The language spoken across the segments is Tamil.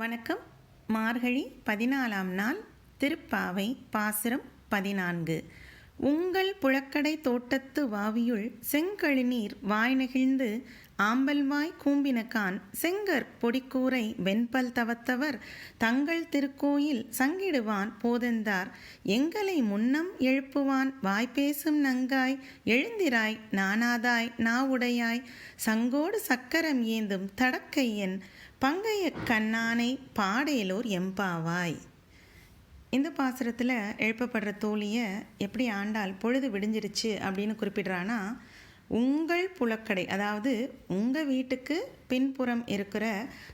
வணக்கம். மார்கழி பதினாலாம் நாள் திருப்பாவை பாசுரம் பதினான்கு. உங்கள் புழக்கடை தோட்டத்து வாவியுள் செங்கழிநீர் வாய் நெகிழ்ந்து ஆம்பல்வாய் கூம்பினகான் செங்கற் பொடிக்கூரை வெண்பல் தவத்தவர் தங்கள் திருக்கோயில் சங்கிடுவான் போதெந்தார். எங்களை முன்னம் எழுப்புவான் வாய்ப்பேசும் நங்காய் எழுந்திராய் நானாதாய் நாவுடையாய். சங்கோடு சக்கரம் ஏந்தும் தடக்கையன் பங்கைய கண்ணானை பாடேலோர் எம்பாவாய். இந்த பாசுரத்தில் எழுப்பப்படுற தோழியை எப்படி ஆண்டால் பொழுது விடிஞ்சிருச்சு அப்படின்னு குறிப்பிடுறான்னா உங்கள் புலக்கடை அதாவது உங்கள் வீட்டுக்கு பின்புறம் இருக்கிற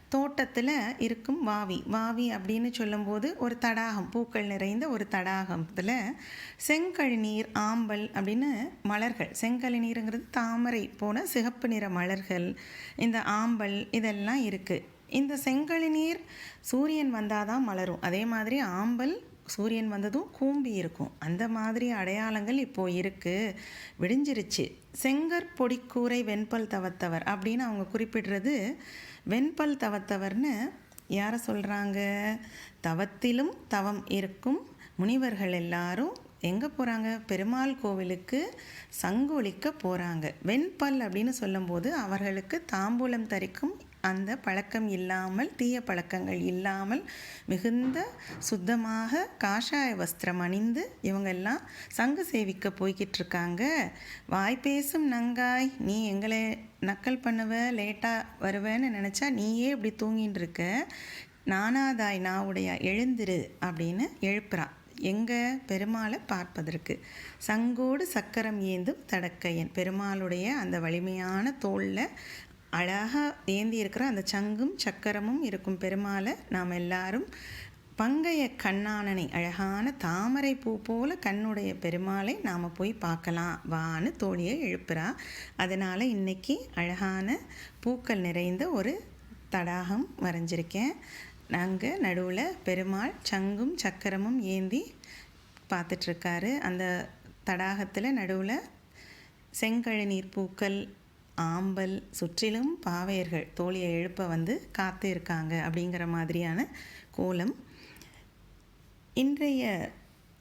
தோட்டத்தில் இருக்கும் வாவி. வாவி அப்படின்னு சொல்லும்போது ஒரு தடாகம் பூக்கள் நிறைந்த ஒரு தடாகத்தில் செங்கழிநீர் ஆம்பல் அப்படின்னு மலர்கள். செங்கழிநீருங்கிறது தாமரை போன சிகப்பு நிற மலர்கள். இந்த ஆம்பல் இதெல்லாம் இருக்குது இந்த செங்கழி நீர் சூரியன் வந்தால் தான் மலரும். அதே மாதிரி ஆம்பல் சூரியன் வந்ததும் கூம்பி இருக்கும். அந்த மாதிரி அடையாளங்கள் இப்போது இருக்குது விடிஞ்சிருச்சு. செங்கற் பொடிக்கூரை வெண்பல் தவத்தவர் அப்படின்னு அவங்க குறிப்பிடுறது வெண்பல் தவத்தவர்னு யாரை சொல்கிறாங்க தவத்திலும் தவம் இருக்கும் முனிவர்கள் எல்லாரும் எங்கே போகிறாங்க பெருமாள் கோவிலுக்கு சங்கொலிக்க போகிறாங்க வெண்பல் அப்படின்னு சொல்லும்போது அவர்களுக்கு தாம்பூலம் தரிக்கும் அந்த பழக்கம் இல்லாமல் தீய பழக்கங்கள் இல்லாமல் மிகுந்த சுத்தமாக காஷாய வஸ்திரம் அணிந்து இவங்கெல்லாம் சங்கு சேவிக்க போய்கிட்டு இருக்காங்க வாய் பேசும் நங்காய் நீ எங்களை நக்கல் பண்ணுவ லேட்டாக வருவேன்னு நினச்சா நீயே இப்படி தூங்கின்னு இருக்க நானாதாய் நாவுடைய எழுந்திரு அப்படின்னு எழுப்புறான் எங்கள் பெருமாளை பார்ப்பதற்கு. சங்கோடு சக்கரம் ஏந்தும் தடக்கையன். பெருமாளுடைய அந்த வலிமையான தோளில் அழகாக ஏந்தி இருக்கிற அந்த சங்கும் சக்கரமும் இருக்கும் பெருமாளை நாம் எல்லாரும் பங்கைய கண்ணானனை அழகான தாமரை பூ போல கண்ணுடைய பெருமாளை நாம் போய் பார்க்கலாம் வான்னு தோழியை எழுப்புறா. அதனால் இன்றைக்கி அழகான பூக்கள் நிறைந்த ஒரு தடாகம் வரைஞ்சிருக்கேன். நாங்கள் நடுவில் பெருமாள் சங்கும் சக்கரமும் ஏந்தி பார்த்துட்ருக்காரு அந்த தடாகத்தில் நடுவில் செங்கழநீர் பூக்கள் ஆம்பல் சுற்றிலும் பாவையர்கள் தோழியை எழுப்ப வந்து காத்து இருக்காங்க அப்படிங்கிற மாதிரியான கோலம். இன்றைய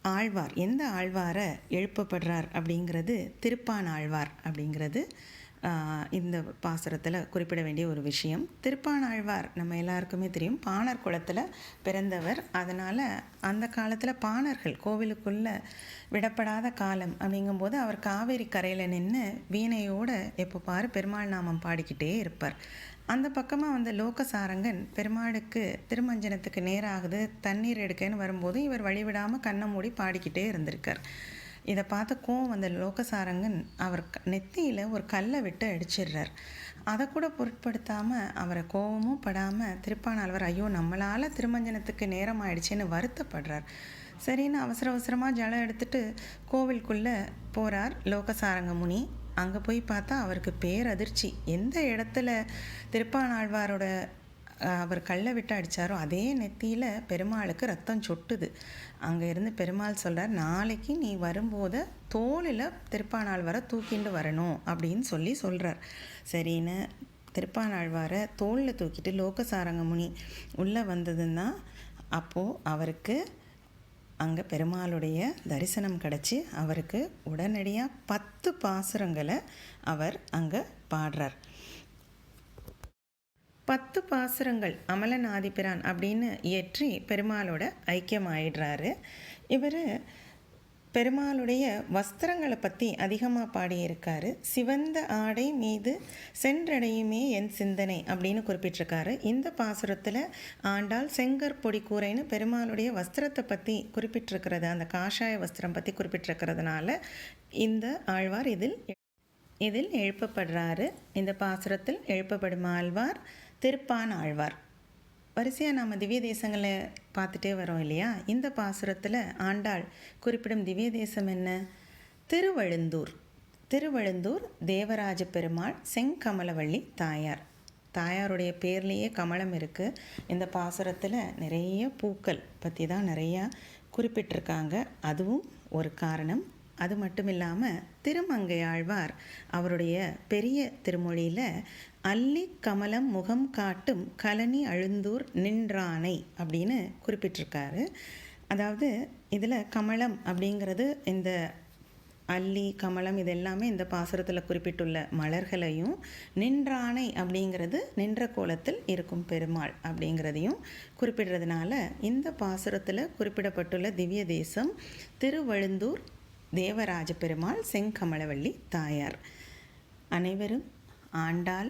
ஆழ்வார் எந்த ஆழ்வாரை எழுப்பப்படுறார் அப்படிங்கிறது திருப்பான் ஆழ்வார் அப்படிங்கிறது இந்த பாசுரத்தில் குறிப்பிட வேண்டிய ஒரு விஷயம். திருப்பானாழ்வார் நம்ம எல்லாருக்குமே தெரியும். பாணர் குளத்தில் பிறந்தவர். அதனால் அந்த காலத்தில் பாணர்கள் கோவிலுக்குள்ளே விடப்படாத காலம் அப்படிங்கும்போது அவர் காவேரி கரையில் நின்று வீணையோடு எப்போ பாரு பெருமாள் நாமம் பாடிக்கிட்டே இருப்பார். அந்த பக்கமாக வந்த லோகசாரங்கன் பெருமாளுக்கு திருமஞ்சனத்துக்கு நேராகுது தண்ணீர் எடுக்கன்னு வரும்போது இவர் வழிவிடாமல் கண்ணை மூடி பாடிக்கிட்டே இருந்திருக்கார். இதை பார்த்து கோவம் வந்த லோகசாரங்கன் அவர் நெத்தியில் ஒரு கல்லை விட்டு அடிச்சிடுறார். அதை கூட பொருட்படுத்தாமல் அவரை கோவமும் படாமல் திருப்பானால்வர் ஐயோ நம்மளால் திருமஞ்சனத்துக்கு நேரம் ஆயிடுச்சேன்னு வருத்தப்படுறார். சரின்னு அவசர அவசரமாக ஜலம் எடுத்துட்டு கோவிலுக்குள்ளே போகிறார் லோகசாரங்க முனி. அங்கே போய் பார்த்தா அவருக்கு பேரதிர்ச்சி. எந்த இடத்துல திருப்பானாழ்வாரோட அவர் கல்லை விட்டு அடித்தாரோ அதே நெத்தியில் பெருமாளுக்கு ரத்தம் சொட்டுது. அங்கே இருந்து பெருமாள் சொல்கிறார் நாளைக்கு நீ வரும்போது தோளில் திருப்பானாழ்வாரை தூக்கிண்டு வரணும் அப்படின்னு சொல்லி சொல்கிறார் சரின்னு திருப்பானாழ்வாரை தோளில் தூக்கிட்டு லோகசாரங்க முனி உள்ளே வந்ததுன்னா அப்போது அவருக்கு அங்கே பெருமாளுடைய தரிசனம் கிடச்சி அவருக்கு உடனடியாக பத்து பாசுரங்களை அவர் அங்கே பாடுறார். பத்து பாசுரங்கள் அமலன் அப்படின்னு இயற்றி பெருமாளோட ஐக்கியமாயிடுறாரு. இவர் பெருமாளுடைய வஸ்திரங்களை பற்றி அதிகமாக பாடியிருக்காரு. சிவந்த ஆடை மீது சென்றடையுமே என் சிந்தனை அப்படின்னு குறிப்பிட்டிருக்காரு. இந்த பாசுரத்தில் ஆண்டாள் செங்கற்பொடி கூரைன்னு பெருமாளுடைய வஸ்திரத்தை பற்றி குறிப்பிட்டிருக்கிறது. அந்த காஷாய வஸ்திரம் பற்றி குறிப்பிட்டிருக்கிறதுனால இந்த ஆழ்வார் இதில் இதில் எழுப்பப்படுறாரு. இந்த பாசுரத்தில் எழுப்பப்படும் ஆழ்வார்? திருப்பான் ஆழ்வார். வரிசையாக நாம் திவ்ய தேசங்களை பார்த்துட்டே வரோம் இல்லையா? இந்த பாசுரத்தில் ஆண்டாள் குறிப்பிடும் திவ்ய தேசம் என்ன? திருவழுந்தூர். திருவழுந்தூர் தேவராஜ பெருமாள் செங்கமலவள்ளி தாயார். தாயாருடைய பேர்லேயே கமலம் இருக்குது இந்த பாசுரத்தில் நிறைய பூக்கள் பற்றி தான் நிறையா குறிப்பிட்டிருக்காங்க. அதுவும் ஒரு காரணம். அது மட்டும் இல்லாமல் திருமங்கையாழ்வார் அவருடைய பெரிய திருமொழியில் அல்லி கமலம் முகம் காட்டும் கலனி அழுந்தூர் நின்றானை அப்படின்னு குறிப்பிட்டிருக்காரு. அதாவது இதில் கமலம் அப்படிங்கிறது இந்த அல்லி கமலம் இது எல்லாமே இந்த பாசுரத்தில் குறிப்பிட்டுள்ள மலர்களையும் நின்றானை அப்படிங்கிறது நின்ற கோலத்தில் இருக்கும் பெருமாள் அப்படிங்கிறதையும் குறிப்பிடுறதுனால இந்த பாசுரத்தில் குறிப்பிடப்பட்டுள்ள திவ்ய தேசம் திருவழுந்தூர் தேவராஜ பெருமாள் செங்கமலவள்ளி தாயார். அனைவரும் ஆண்டாள்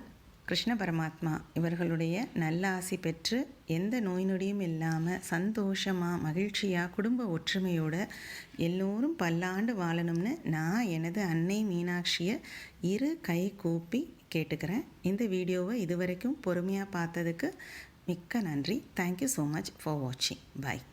கிருஷ்ண பரமாத்மா இவர்களுடைய நல்ல ஆசி பெற்று எந்த நோய் நொடியும் இல்லாமல் சந்தோஷமாக மகிழ்ச்சியாக குடும்ப ஒற்றுமையோட எல்லோரும் பல்லாண்டு வாழணும்னு நான் எனது அன்னை மீனாட்சியை இரு கை கூப்பி கேட்டுக்கிறேன். இந்த வீடியோவை இதுவரைக்கும் பொறுமையாக பார்த்ததுக்கு மிக்க நன்றி. தேங்க்யூ ஸோ மச் ஃபார் வாட்சிங் பாய்